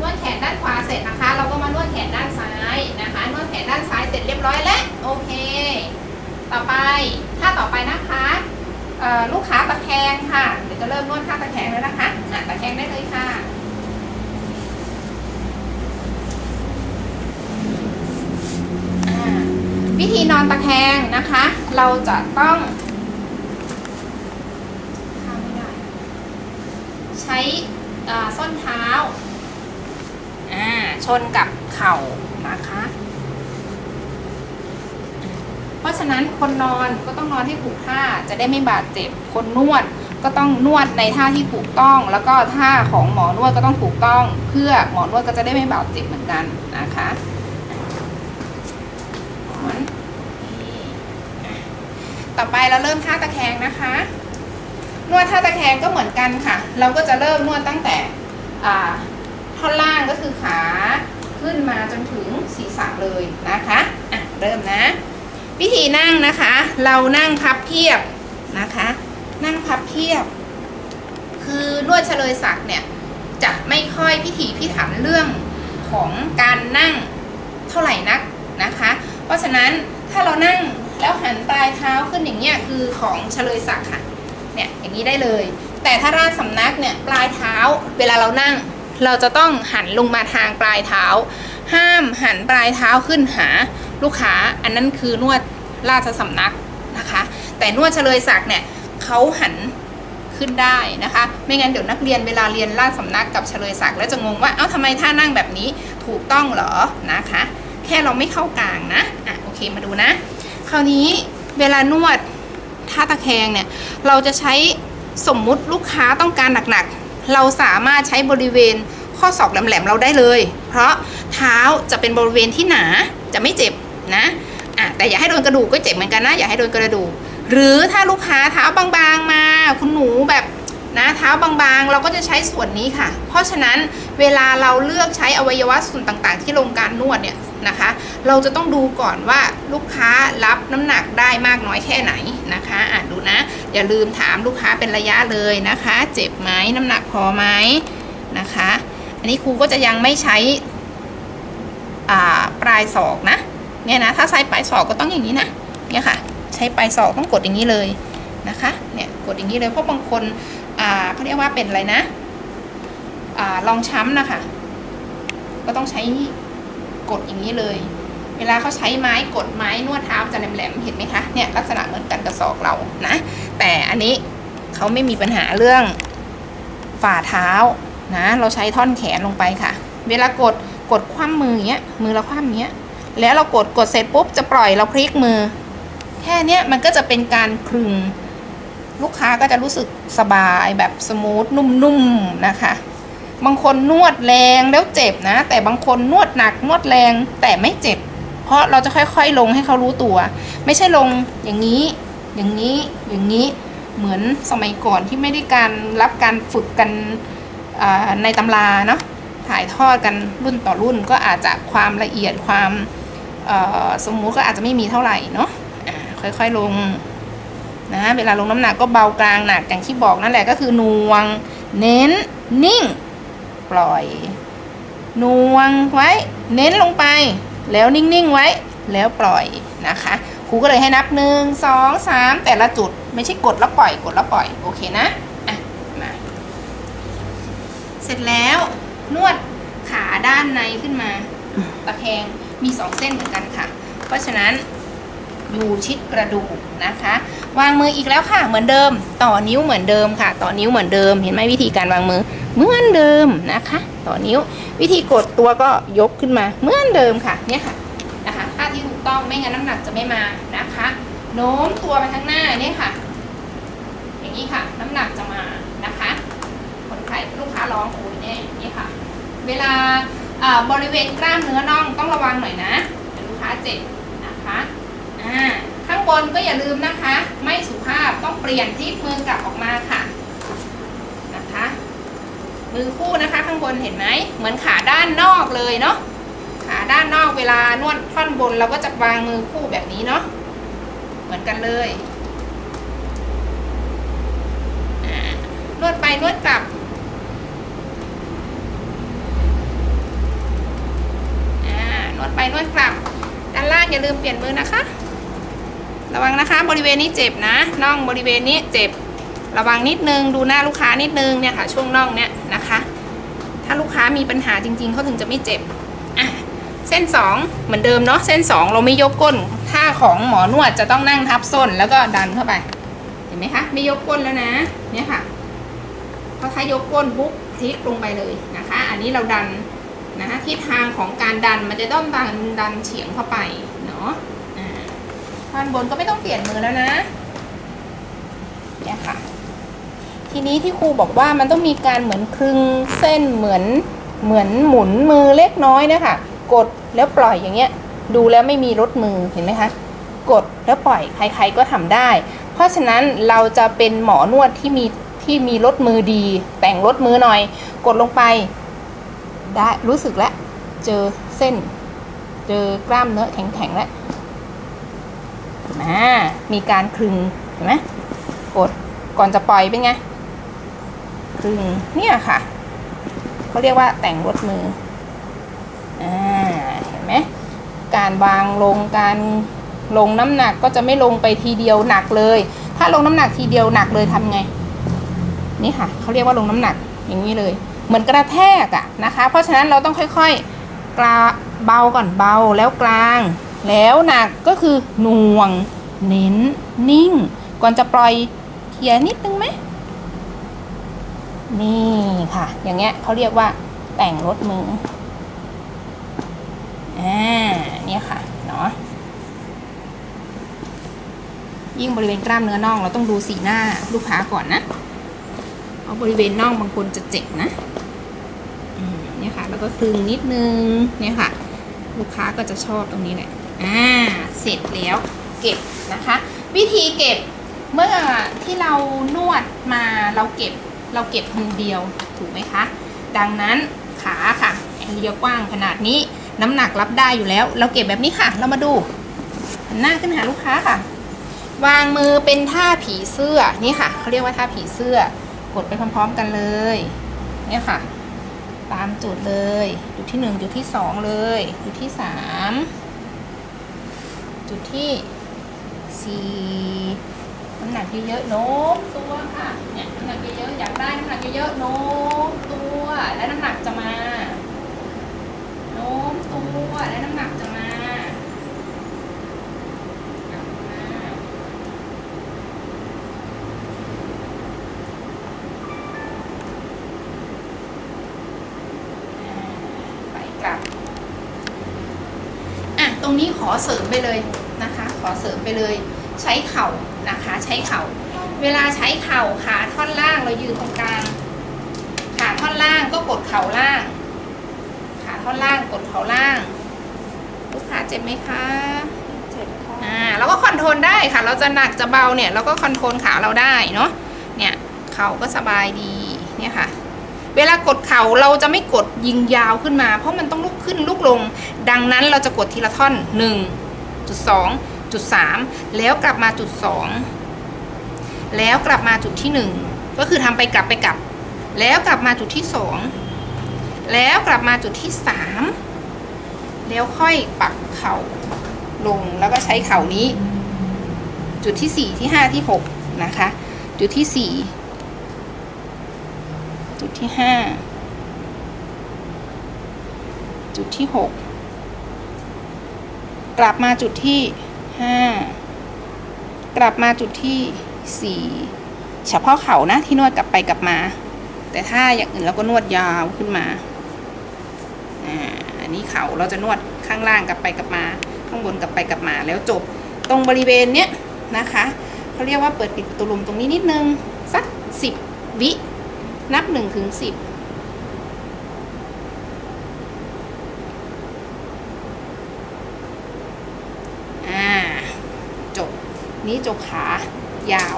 นวดแขนด้านขวาเสร็จนะคะ เราก็มานวดแขนด้านซ้ายนะคะ นวดแขนด้านซ้ายเสร็จเรียบร้อยแล้วโอเค ต่อไปท่าต่อไปนะคะลูกค้าตะแคงค่ะเดี๋ยวจะเริ่มนวดท่าตะแคงแล้วนะคะอะตะแคงได้เลยค่ะวิธีนอนตะแคงนะคะ เราจะต้องใช้ส้นเท้า ชนกับเข่านะคะ เพราะฉะนั้นคนนอนก็ต้องนอนที่ถูกท่าจะได้ไม่บาดเจ็บ คนนวดก็ต้องนวดในท่าที่ถูกต้อง แล้วก็ท่าของหมอนวดก็ต้องถูกต้อง เพื่อหมอนวดก็จะได้ไม่บาดเจ็บเหมือนกันนะคะหมอนต่อไปเราเริ่มท่าตะแคงนะคะ นวดท่าตะแคงก็เหมือนกันค่ะ เราก็จะเริ่มนวดตั้งแต่ ท่อนล่างก็คือขาขึ้นมาจนถึงศีรษะเลยนะคะอะเริ่มนะ วิธีนั่งนะคะ เรานั่งพับเพียบนะคะ นั่งพับเพียบ คือนวดเฉลยศักดิ์เนี่ยจะไม่ค่อยพิถีพิถันเรื่องของการนั่งเท่าไหร่นักนะคะ เพราะฉะนั้นถ้าเรานั่งแล้วหันปลายเท้าขึ้นอย่างเงี้ยคือของเฉลยศักดิ์ค่ะเนี่ยอย่างนี้ได้เลย แต่ถ้าราชสำนักเนี่ยปลายเท้าเวลาเรานั่ง เราจะต้องหันลงมาทางปลายเท้า ห้ามหันปลายเท้าขึ้นหาลูกค้า อันนั้นคือนวดราชสำนักนะคะ แต่นวดเฉลยศักดิ์เนี่ยเขาหันขึ้นได้นะคะ ไม่งั้นเดี๋ยวนักเรียนเวลาเรียนราชสำนักกับเฉลยศักดิ์แล้วจะงงว่าเอ้าทำไมท่านั่งแบบนี้ถูกต้องเหรอนะคะ แค่เราไม่เข้ากลางนะอะโอเคมาดูนะ คราวนี้เวลานวดท่าตะแคงเนี่ยเราจะใช้สมมุติลูกค้าต้องการหนักๆ เราสามารถใช้บริเวณข้อศอกแหลมๆเราได้เลย เพราะเท้าจะเป็นบริเวณที่หนาจะไม่เจ็บนะอะแต่อย่าให้โดนกระดูกก็เจ็บเหมือนกันนะอย่าให้โดนกระดูก หรือถ้าลูกค้าเท้าบางๆมา คุณหนูแบบนะเท้าบางๆ เราก็จะใช้ส่วนนี้ค่ะ เพราะฉะนั้นเวลาเราเลือกใช้อวัยวะส่วนต่างๆ ที่ลงการนวดเนี่ยนะคะ เราจะต้องดูก่อนว่าลูกค้ารับน้ำหนักได้มากน้อยแค่ไหนนะคะอะดูนะ อย่าลืมถามลูกค้าเป็นระยะเลยนะคะ เจ็บไหมน้ำหนักพอไหมนะคะ อันนี้ครูก็จะยังไม่ใช้ปลายศอกนะเนี่ยนะถ้าใช้ปลายศอกก็ต้องอย่างนี้นะเนี่ยค่ะ ใช้ปลายศอกต้องกดอย่างนี้เลยนะคะเนี่ยกดอย่างนี้เลยเพราะบางคนเขาเรียกว่าเป็นอะไรนะอ่ารองช้ำนะคะ ก็ต้องใช้กดอย่างนี้เลย เวลาเขาใช้ไม้กดไม้นวดเท้าจะแหลมๆเห็นไหมคะเนี่ยลักษณะเหมือนกันกับศอกเรานะ แต่อันนี้เขาไม่มีปัญหาเรื่องฝ่าเท้านะ เราใช้ท่อนแขนลงไปค่ะ เวลากดกดคว่ำมืออย่างเงี้ยมือเราคว่ำอย่างเงี้ยแล้วเรากดกดเสร็จปุ๊บจะปล่อยเราพลิกมือ แค่เนี้ยมันก็จะเป็นการคลึงลูกค้าก็จะรู้สึกสบายแบบสมูทนุ่มๆนะคะ บางคนนวดแรงแล้วเจ็บนะ แต่บางคนนวดหนักนวดแรงแต่ไม่เจ็บ เพราะเราจะค่อยๆลงให้เขารู้ตัว ไม่ใช่ลงอย่างนี้ อย่างนี้ อย่างนี้เหมือนสมัยก่อนที่ไม่ได้การรับการฝึกกันในตำราเนาะถ่ายทอดกันรุ่นต่อรุ่นก็อาจจะความละเอียดความสมมุติก็อาจจะไม่มีเท่าไหร่เนาะค่อยๆลงนะเวลาลงน้ำหนักก็เบากลางหนักอย่างที่บอกนั่นแหละก็คือน่วง เน้น นิ่ง ปล่อยน่วงไว้ เน้นลงไป แล้วนิ่งๆไว้แล้วปล่อยนะคะครูก็เลยให้นับหนึ่งสองสามแต่ละจุดไม่ใช่กดแล้วปล่อยกดแล้วปล่อยโอเคนะอะมาเสร็จแล้วนวดขาด้านในขึ้นมาตะแคงมีสองเส้นเหมือนกันค่ะ เพราะฉะนั้น อยู่ชิดกระดูกนะคะ วางมืออีกแล้วค่ะ เหมือนเดิม ต่อนิ้วเหมือนเดิมค่ะ ต่อนิ้วเหมือนเดิม เห็นไหมวิธีการวางมือ เหมือนเดิมนะคะ ต่อนิ้ว วิธีกดตัวก็ยกขึ้นมา เหมือนเดิมค่ะ เนี่ยค่ะนะคะท่าที่ถูกต้องไม่งั้นน้ำหนักจะไม่มานะคะ โน้มตัวไปข้างหน้าเนี่ยค่ะ อย่างนี้ค่ะ น้ำหนักจะมานะคะคนไข้ลูกค้าร้องโอ้ยเนี่ยนี่ค่ะ เวลาบริเวณกล้ามเนื้อน่องต้องระวังหน่อยนะเดี๋ยวลูกค้าเจ็บนะคะ ข้างบนก็อย่าลืมนะคะ ไม่สุภาพต้องเปลี่ยนที่มือกลับออกมาค่ะนะคะ มือคู่นะคะ ข้างบนเห็นไหมเหมือนขาด้านนอกเลยเนาะขาด้านนอกเวลานวดท่อนบนเราก็จะวางมือคู่แบบนี้เนาะเหมือนกันเลยนวดไปนวดกลับนวดไปนวดกลับด้านล่างอย่าลืมเปลี่ยนมือนะคะ ระวังนะคะบริเวณนี้เจ็บนะน่องบริเวณนี้เจ็บ ระวังนิดนึงดูหน้าลูกค้านิดนึงเนี่ยค่ะช่วงน่องเนี่ยนะคะ ถ้าลูกค้ามีปัญหาจริง ๆเขาถึงจะไม่เจ็บอะเส้นสองเหมือนเดิมเนาะเส้นสองเราไม่ยกก้นท่าของหมอนวดจะต้องนั่งทับส้นแล้วก็ดันเข้าไป เห็นไหมคะ ไม่ยกก้นแล้วนะเนี่ยค่ะพราะถ้ายกก้นปุ๊บพลิกลงไปเลยนะคะ อันนี้เราดันนะคะทิศทางของการดันมันจะต้องดันดันเฉียงเข้าไปเนาะ ท่อนบนก็ไม่ต้องเปลี่ยนมือแล้วนะเนี่ยค่ะ ทีนี้ที่ครูบอกว่ามันต้องมีการเหมือนคลึงเส้นเหมือนเหมือนหมุนมือเล็กน้อยนะคะกดแล้วปล่อยอย่างเงี้ย ดูแล้วไม่มีรถมือเห็นไหมคะกดแล้วปล่อยใครๆก็ทำได้ เพราะฉะนั้นเราจะเป็นหมอนวดที่มีที่มีรถมือดี แต่งรถมือหน่อย กดลงไป ได้รู้สึกแล้ว เจอเส้น เจอกล้ามเนื้อแข็งๆแล้ว มามีการคลึงเห็นไหมกดก่อนจะปล่อยเป็นไงครึ่งเนี่ยค่ะเขาเรียกว่าแต่งรถมืออ่าเห็นไหมการวางลงการลงน้ำหนักก็จะไม่ลงไปทีเดียวหนักเลย ถ้าลงน้ำหนักทีเดียวหนักเลยทำไง นี่ค่ะเขาเรียกว่าลงน้ำหนักอย่างนี้เลย เหมือนกระแทกอะนะคะ เพราะฉะนั้นเราต้องค่อยๆกลาเบาก่อนเบาแล้วกลาง แล้วหนักก็คือหน่วง เน้น นิ่ง ก่อนจะปล่อยเทียนิดนึงไหมนี่ค่ะ อย่างเงี้ยเขาเรียกว่าแต่งรถมืออ่าเนี่ยค่ะเนาะยิ่งบริเวณกล้ามเนื้อน่องเราต้องดูสีหน้าลูกค้าก่อนนะเพราะบริเวณน่องบางคนจะเจ็บนะเนี่ยค่ะ แล้วก็คลึงนิดนึงเนี่ยค่ะ ลูกค้าก็จะชอบตรงนี้แหละ อ่าเสร็จแล้วเก็บนะคะ วิธีเก็บเมื่อที่เรานวดมาเราเก็บเราเก็บมือเดียวถูกไหมคะ ดังนั้นขาค่ะเรียวกว้างขนาดนี้น้ำหนักรับได้อยู่แล้ว เราเก็บแบบนี้ค่ะ เรามาดูหนหน้าขึ้นหาลูกค้าค่ะ วางมือเป็นท่าผีเสื้อนี่ค่ะเขาเรียกว่าท่าผีเสื้อกดไปพร้อม ๆ กันเลยเนี่ยค่ะ ตามจุดเลย จุดที่หนึ่งจุดที่สองเลย จุดที่สาม จุดที่สี่น้ำหนักเยอะๆโน้มตัวค่ะเนี่ยน้ำหนักเยอะๆอยากได้น้ำหนักเยอะๆโน้มตัวและน้ำหนักจะมาโน้มตัวและน้ำหนักจะมาไปกลับอะตรงนี้ขอเสริมไปเลย อเสริมไปเลย ใช้เข่านะคะ ใช้เข่า เวลาใช้เข่าขาท่อนล่างเรายืนตรงกลางขาท่อนล่างก็กดเข่าล่าง ขาท่อนล่างกดเข่าล่าง ลูกค้าเจ็บไหมคะเจ็บค่ะอ่าเราก็คอนโทรลได้ค่ะ เราจะหนักจะเบาเนี่ยเราก็คอนโทรลขาเราได้เนาะเนี่ยเข่าก็สบายดีเนี่ยค่ะเวลากดเข่าเราจะไม่กดยิงยาวขึ้นมา เพราะมันต้องลุกขึ้นลุกลง ดังนั้นเราจะกดทีละท่อน 1 จุด3แล้วกลับมาจุด2แล้วกลับมาจุดที่1ก็คือทำไปกลับไปกลับ แล้วกลับมาจุดที่2แล้วกลับมาจุดที่3แล้วค่อยปักเข่าลงแล้วก็ใช้เข่านี้ จุดที่สี่ที่ห้าที่หกนะคะ จุดที่สี่จุดที่ห้าจุดที่หกกลับมาจุดที่ 5 กลับมาจุดที่ 4 เฉพาะเขานะที่นวดกลับไปกลับมา แต่ถ้าอย่างอื่นเราก็นวดยาวขึ้นมาอันนี้เขาเราจะนวดข้างล่างกลับไปกลับมา ข้างบนกลับไปกลับมาแล้วจบตรงบริเวณเนี้ยนะคะเขาเรียกว่าเปิดปิดตุลุมตรงนี้นิดนึงสัก 10 วิ นับ1ถึง10 นี้จกขายาว